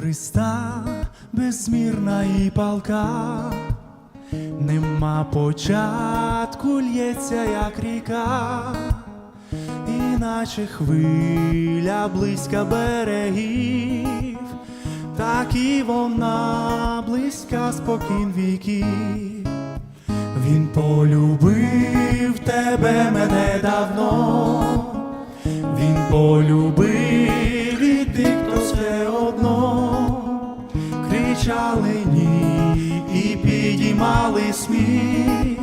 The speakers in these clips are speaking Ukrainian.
Христа безмірна і палка, нема початку, лється, як ріка, іначе хвиля близька берегів, так і вона близька спокін віків. Він полюбив тебе мене давно, він полюбив сміх,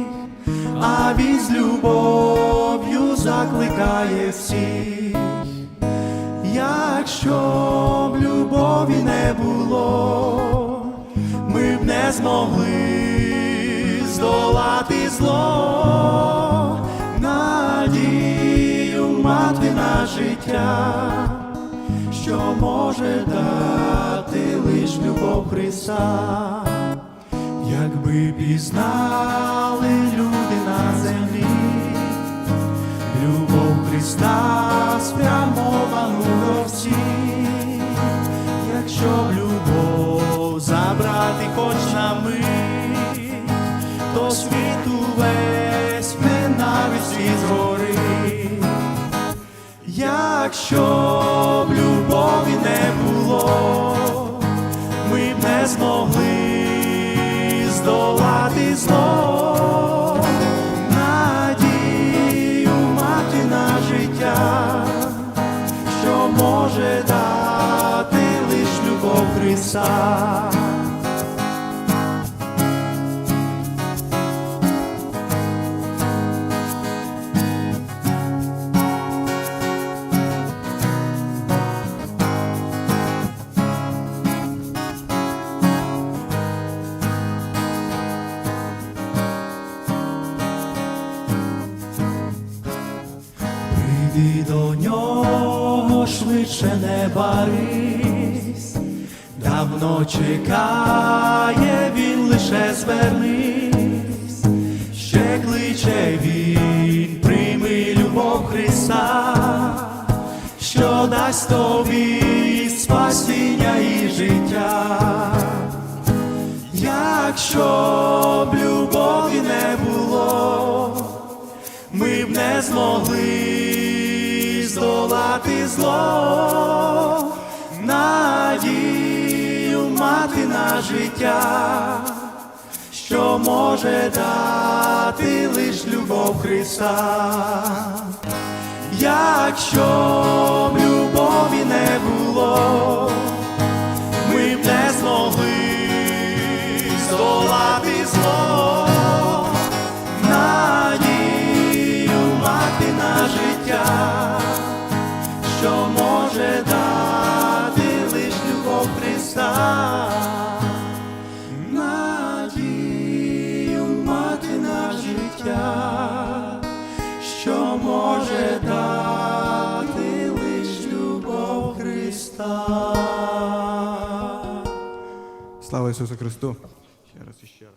а він любов'ю закликає всіх. Якщо б любові не було, ми б не змогли здолати зло, надію мати на життя, що може дати лиш любов Христа, пізнали люди на землі. Любов Христа спрямовану до всіх, якщо б любов забрати хоч на мить, то світу весь ненависть світ згорить. Якщо б любові не було, ми б не змогли здолати зло, надію мати на життя, що може дати лиш любов Христа. Прийди до нього швидше не барись, давно чекає він лише звернись, ще кличе він, прийми любов Христа, що дасть тобі спасіння і життя. Якщо б любові не було, ми б не змогли здолати зло, надію мати на життя, що може дати лиш любов Христа. Якщо б життя, що може дати лиш любов Христа. Слава Ісусу Христу! Ще раз і ще раз.